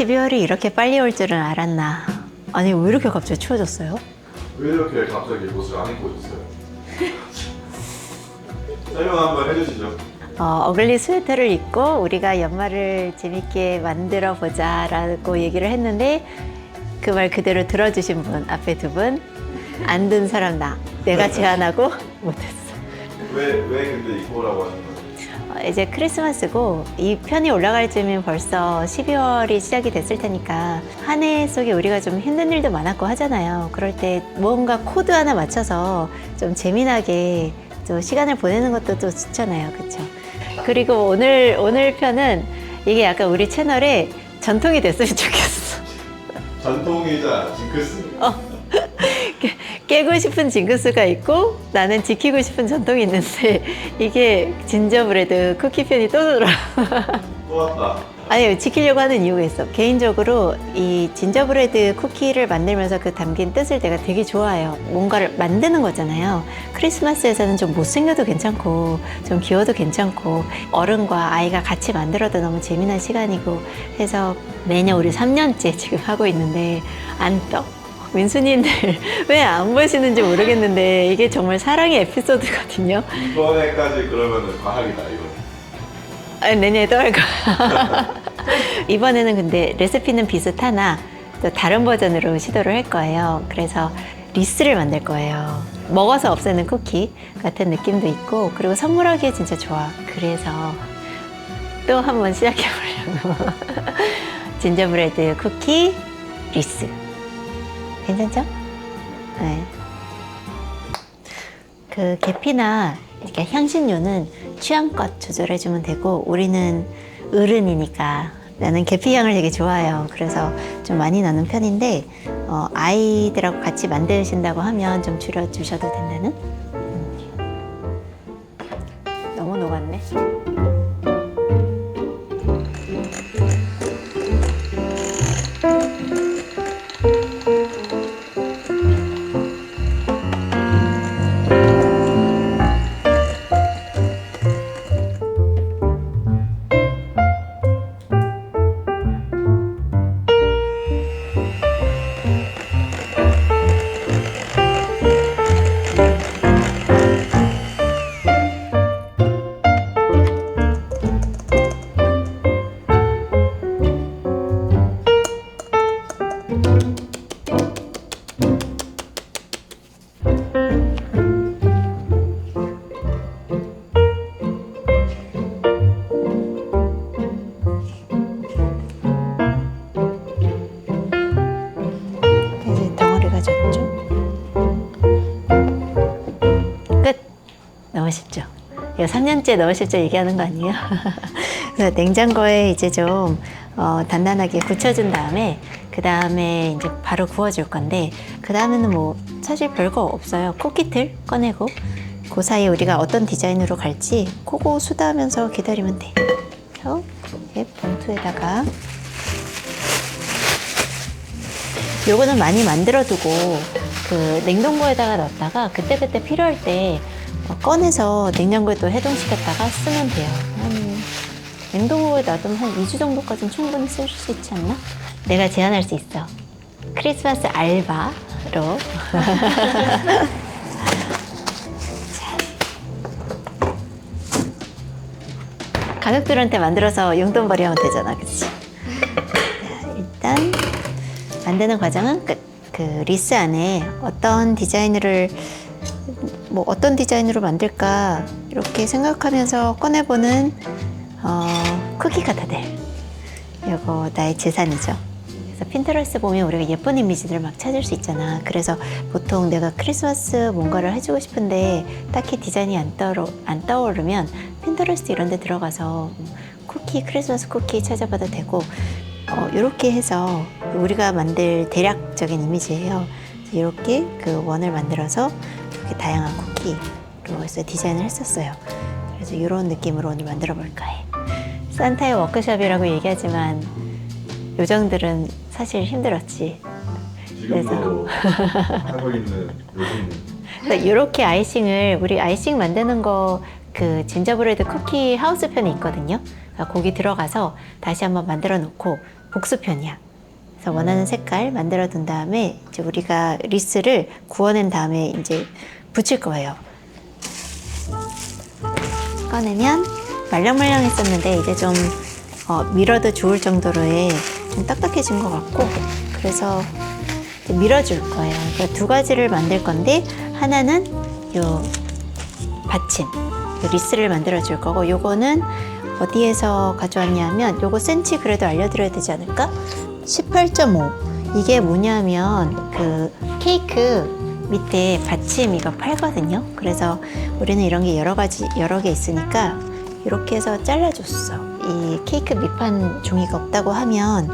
12월이 이렇게 빨리 올 줄은 알았나. 아니, 왜 이렇게 갑자기 추워졌어요? 왜 이렇게 갑자기 옷을 안 입고 오셨어요? 설명 한번 해주시죠. 어, 어글리 스웨터를 입고 우리가 연말을 재밌게 만들어 보자라고 얘기를 했는데 그 말 그대로 들어주신 분 앞에 두 분 안 든 사람 나 내가 제안하고 못했어. 왜, 왜 근데 입고 오라고 거예요? 어, 이제 크리스마스고 이 편이 올라갈 쯤이면 벌써 12월이 시작이 됐을 테니까 한 해 속에 우리가 좀 힘든 일도 많았고 하잖아요. 그럴 때 뭔가 코드 하나 맞춰서 좀 재미나게 또 시간을 보내는 것도 또 좋잖아요. 그렇죠? 그리고 오늘 오늘 편은 이게 약간 우리 채널에 전통이 됐으면 좋겠어. 전통이자 징크스. 깨- 깨고 싶은 징크스가 있고 나는 지키고 싶은 전통이 있는데 이게 진저브레드 쿠키 편이 또 들어. 또 왔다. 아니 지키려고 하는 이유가 있어. 개인적으로 이 진저브레드 쿠키를 만들면서 그 담긴 뜻을 내가 되게 좋아해요. 뭔가를 만드는 거잖아요. 크리스마스에서는 좀 못생겨도 괜찮고 좀 귀여워도 괜찮고 어른과 아이가 같이 만들어도 너무 재미난 시간이고 해서 매년 우리 3년째 지금 하고 있는데 안 떠. 민수님들 왜 안 보시는지 모르겠는데 이게 정말 사랑의 에피소드거든요. 이번에까지 그러면은 과학이다, 이거. 아니, 내년에 또 할 거야. 이번에는 근데 레시피는 비슷하나 또 다른 버전으로 시도를 할 거예요. 그래서 리스를 만들 거예요. 먹어서 없애는 쿠키 같은 느낌도 있고 그리고 선물하기에 진짜 좋아. 그래서 또 한번 시작해 보려고. 진저브레드 쿠키 리스. 괜찮죠? 네. 그 계피나 이렇게 향신료는 취향껏 조절해주면 되고 우리는 어른이니까 나는 계피 향을 되게 좋아해요. 그래서 좀 많이 넣는 편인데 어, 아이들하고 같이 만드신다고 하면 좀 줄여주셔도 된다는. 3년째 너무 쉽죠? 얘기하는 거 아니에요? 그래서 냉장고에 이제 좀 어, 단단하게 굳혀준 다음에 그 다음에 이제 바로 구워줄 건데 그 다음에는 뭐 사실 별거 없어요. 쿠키틀 꺼내고 그 사이에 우리가 어떤 디자인으로 갈지 그거 수다하면서 기다리면 돼. 그래서 이렇게 봉투에다가 요거는 많이 만들어 두고 그 냉동고에다가 넣었다가 그때그때 필요할 때 어, 꺼내서 냉장고에 또 해동시켰다가 쓰면 돼요. 한 냉동고에 놔두면 한 2주 정도까지는 충분히 쓸 수 있지 않나? 내가 제안할 수 있어. 크리스마스 알바로. 자. 가족들한테 만들어서 용돈 벌이 하면 되잖아, 그치? 자, 일단 만드는 과정은 끝. 그 리스 안에 어떤 디자인을 뭐 어떤 디자인으로 만들까 이렇게 생각하면서 꺼내보는 어, 쿠키 카타들. 이거 나의 재산이죠. 그래서 핀터레스트 보면 우리가 예쁜 이미지들을 막 찾을 수 있잖아. 그래서 보통 내가 크리스마스 뭔가를 해주고 싶은데 딱히 디자인이 안, 떠오르, 안 떠오르면 핀터레스트 이런 데 들어가서 쿠키, 크리스마스 쿠키 찾아봐도 되고 어, 이렇게 해서 우리가 만들 대략적인 이미지예요. 이렇게 그 원을 만들어서 이렇게 다양한 쿠키로 해서 디자인을 했었어요. 그래서 이런 느낌으로 오늘 만들어 볼까 해. 산타의 워크숍이라고 얘기하지만 요정들은 사실 힘들었지. 지금도 하고 있는 요즘 그래서 이렇게 아이싱을 우리 아이싱 만드는 거 그 진저브레드 쿠키 하우스 편이 있거든요. 그러니까 거기 들어가서 다시 한번 만들어 놓고 복수 편이야. 그래서 원하는 색깔 만들어 둔 다음에 이제 우리가 리스를 구워낸 다음에 이제 붙일 거예요. 꺼내면 말랑말랑했었는데 이제 좀 어, 밀어도 좋을 정도로의 좀 딱딱해진 것 같고 그래서 밀어줄 거예요. 그러니까 두 가지를 만들 건데 하나는 요 받침, 요 리스를 만들어 줄 거고 요거는 어디에서 가져왔냐면 요거 센치 그래도 알려드려야 되지 않을까? 18.5 이게 뭐냐면 그 케이크 밑에 받침 이거 팔거든요. 그래서 우리는 이런 게 여러 가지 여러 개 있으니까 이렇게 해서 잘라줬어. 이 케이크 밑판 종이가 없다고 하면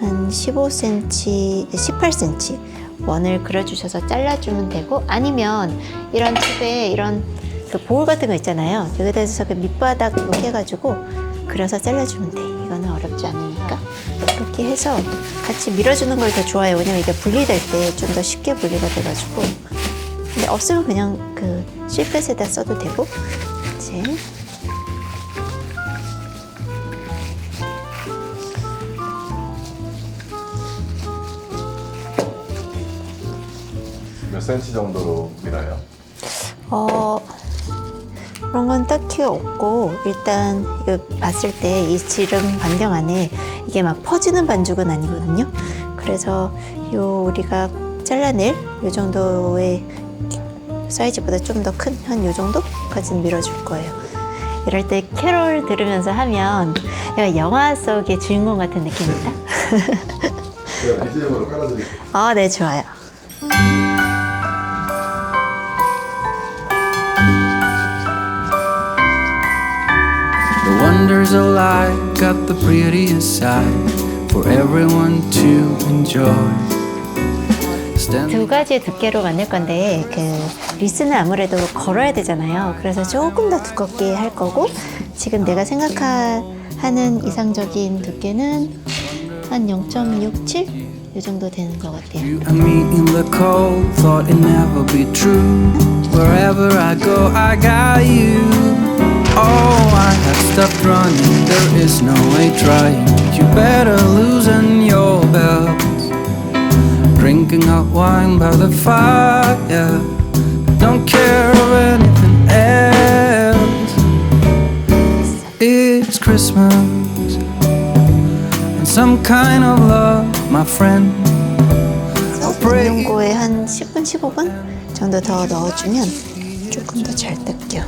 한 15cm, 18cm 원을 그려주셔서 잘라주면 되고 아니면 이런 팁에 이런 그볼 같은 거 있잖아요. 여기다 해서 그 밑바닥 이렇게 해가지고 그려서 잘라주면 돼. 이거는 어렵지 않으니까 이렇게 해서 같이 밀어주는 걸 더 좋아해요. 왜냐면 이게 분리될 때 좀 더 쉽게 분리가 돼가지고 근데 없으면 그냥 그 실패에다 써도 되고 이제 몇 센치 정도로 밀어요? 어 그런 건 딱히 없고 일단 이거 봤을 때 이 지름 반경 안에 이게 막 퍼지는 반죽은 아니거든요. 그래서 요 우리가 잘라낼 요 정도의 사이즈보다 좀 더 큰 한 요 정도까지는 밀어줄 거예요. 이럴 때 캐롤 들으면서 하면 영화 속의 주인공 같은 느낌이다. 제가 BGM으로 깔아드릴게요. 아, 네, 좋아요. The wonders of life got the prettiest side for everyone to enjoy. 두 가지 두께로 만들 건데 그 리스는 아무래도 걸어야 되잖아요. 그래서 조금 더 두껍게 할 거고 지금 내가 생각하는 이상적인 두께는 한 0.67? 이 정도 되는 것 같아요. you and me in the cold, thought it never be true. Wherever I go, I got you. running, there is no way trying. You better loosen your belt. Drinking hot wine by the fire. Don't care of anything else. It's Christmas and some kind of love, my friend. I'll pray. 냉장고에 한 10분, 15분 정도 더 넣어주면 조금 더 잘 뜯겨.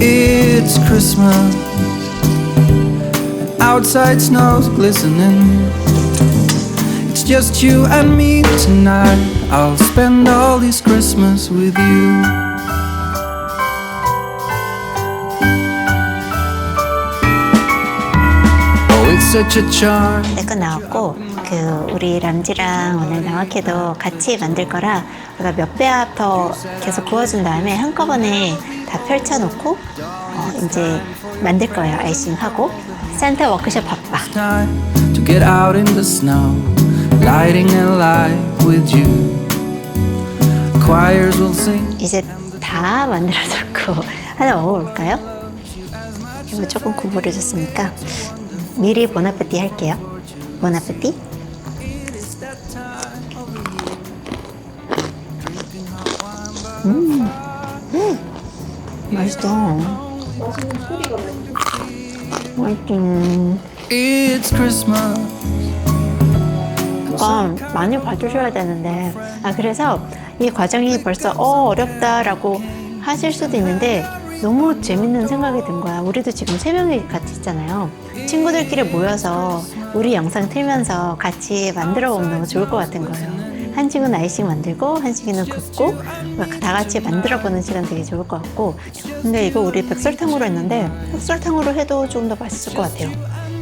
It's Christmas. Outside snow's glistening. It's just you and me tonight. I'll spend all this Christmas with you. Oh, it's such a charm. 내거 나왔고 그 우리 람지랑 오늘 나와케도 같이 만들 거라 우리가 몇 배합 더 계속 구워준 다음에 한꺼번에 다 펼쳐놓고 어, 이제 만들 거예요 아이싱 하고 산타 워크숍 바빠 to get out in the snow, lighting a light with you. Choirs will sing. 이제 다 만들어졌고 하나 먹어볼까요? 이거 조금 구부려졌으니까 미리 보나페티 할게요 보나페티 음, 음 맛있다 맛있 지 It's Christmas. 어, 많이 봐주셔야 되는데. 아 그래서 이 과정이 벌써 어 어렵다라고 하실 수도 있는데 너무 재밌는 생각이 든 거야. 우리도 지금 세 명이 같이 있잖아요. 친구들끼리 모여서 우리 영상 틀면서 같이 만들어 보면 너무 좋을 것 같은 거예요 한 친구는 아이싱 만들고 한 친구는 굽고 다 같이 만들어 보는 시간 되게 좋을 것 같고. 근데 이거 우리 백설탕으로 했는데 백설탕으로 해도 좀더 맛있을 것 같아요.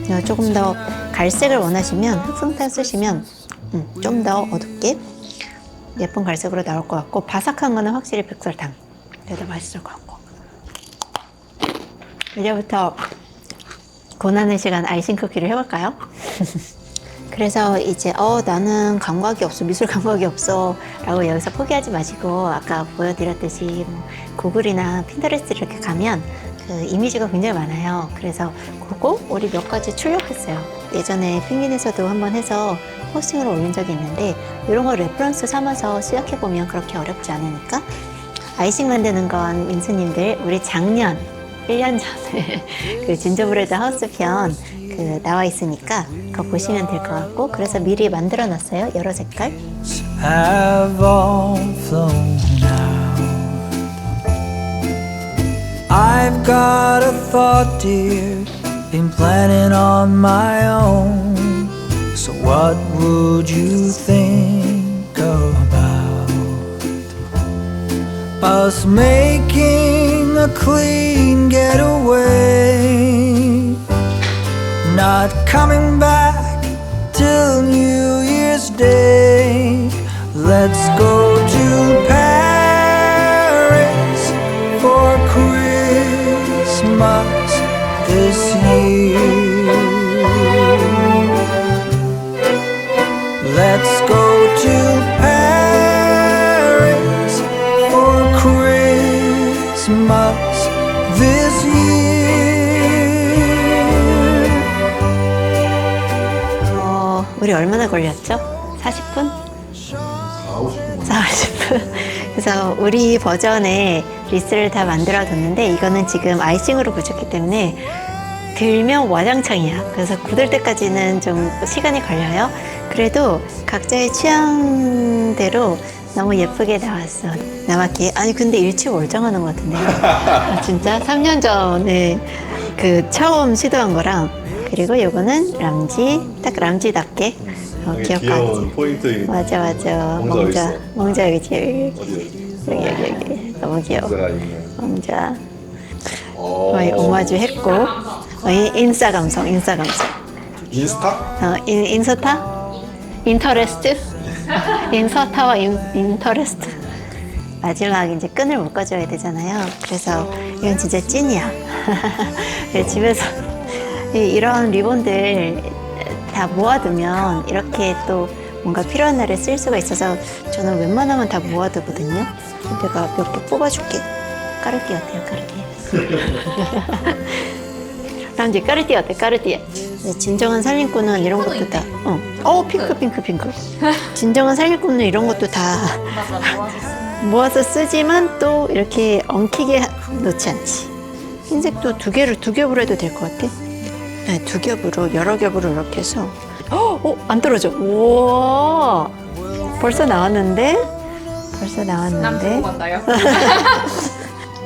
어, 조금 더 갈색을 원하시면 흑성탄 쓰시면 음, 좀더 어둡게 예쁜 갈색으로 나올 것 같고 바삭한 거는 확실히 백설탕. 그래도 맛있을 것 같고. 이제부터 고난의 시간 아이싱 쿠키를 해볼까요? 그래서 이제 어 나는 감각이 없어 미술 감각이 없어 라고 여기서 포기하지 마시고 아까 보여드렸듯이 뭐 구글이나 핀터레스트 이렇게 가면 그 이미지가 굉장히 많아요. 그래서 그거 우리 몇 가지 출력했어요. 예전에 펭귄에서도 한번 해서 포스팅을 올린 적이 있는데 이런 거 레퍼런스 삼아서 시작해 보면 그렇게 어렵지 않으니까 아이싱 만드는 건 민수님들 우리 작년 1년 전에 그 진저브레드 하우스 편 그 나와 있으니까 그거 보시면 될 것 같고 그래서 미리 만들어 놨어요 여러 색깔. I've got a thought, dear, been planning on my own. So, what would you think about us making a clean getaway? Not coming back Year's Day. Let's go to Paris for Christmas this year. Let's go to Paris for Christmas this. 어, 우리 얼마나 걸렸죠? 40분? 4, 50분 4, 50분. 그래서 우리 버전의 리스를 다 만들어 뒀는데 이거는 지금 아이싱으로 굳혔기 때문에 들면 와장창이야. 그래서 굳을 때까지는 좀 시간이 걸려요. 그래도 각자의 취향대로 너무 예쁘게 나왔어. 나왔기에. 아니, 근데 일치 월정하는 것 같은데. 아, 진짜? 3년 전에 그 처음 시도한 거랑 그리고 요거는 람지, 딱 람지답게 어, 기억하지. 귀여운 포인트 맞아 맞아. 몽자 어딨어? 몽자 여기 여기. 어디 여기 여기 여기. 너무 귀여워. 몽자 어, 거의 오마주 했고 어, 인- 인싸 감성 인싸 감성. 인스타? 어, 인, 인서타? 인터레스트? 인서타와 인, 인터레스트. 마지막 이제 끈을 묶어줘야 되잖아요. 그래서 이건 진짜 찐이야. 그래서 집에서 이- 이런 리본들 다 모아두면 이렇게 또 뭔가 필요한 날에 쓸 수가 있어서 저는 웬만하면 다 모아두거든요. 내가 몇 개 뽑아줄게. 까르띠 어때요, 까르띠? 람지 까르띠 어때, 까르띠? 네, 진정한 살림꾼은 이런 것도 다. 어, 어 핑크, 핑크, 핑크. 진정한 살림꾼은 이런 것도 다 모아서 쓰지만 또 이렇게 엉키게 하- 놓지 않지. 흰색도 두 개를 두 겹으로 해도 될 것 같아. 네, 두 겹으로 여러 겹으로 이렇게 해서 어, 어, 안 떨어져. 우와, 벌써 나왔는데, 벌써 나왔는데. 만나요?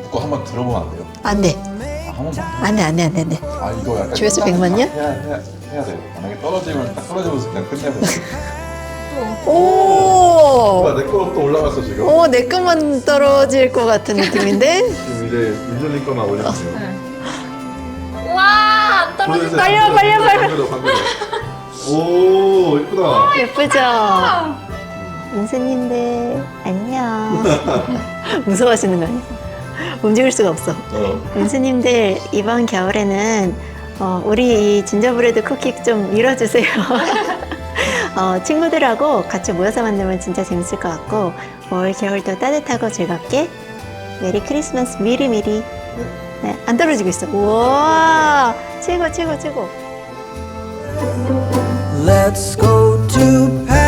그거 한번 들어보면 안 돼요? 안 돼, 아, 한 번만 안 돼, 안 돼, 안 돼, 안 돼. 아 이거 약간 조회수 끝나는 100만 년? 거 해야, 해야, 해야 돼요 만약에 떨어지면 딱 떨어지면서 그냥 끝내버려 오, 와, 내 거로 또 올라갔어 지금 오, 내 것만 떨어질 것 같은 느낌인데. 지금 이제 민준이 거만 와, 안 떨어져. 빨려, 빨려, 빨려. 방금, 방금. 오 이쁘다 예쁘죠? 민수님들 안녕. 무서워하시는 거 아니야? 움직일 수가 없어. 어. 민수님들 이번 겨울에는 어, 우리 이 진저브레드 쿠키 좀 밀어주세요. 어, 친구들하고 같이 모여서 만들면 진짜 재밌을 것 같고 올 겨울도 따뜻하고 즐겁게 메리 크리스마스 미리미리 네, 안 떨어지고 있어. 우와 최고 최고 최고. Let's go to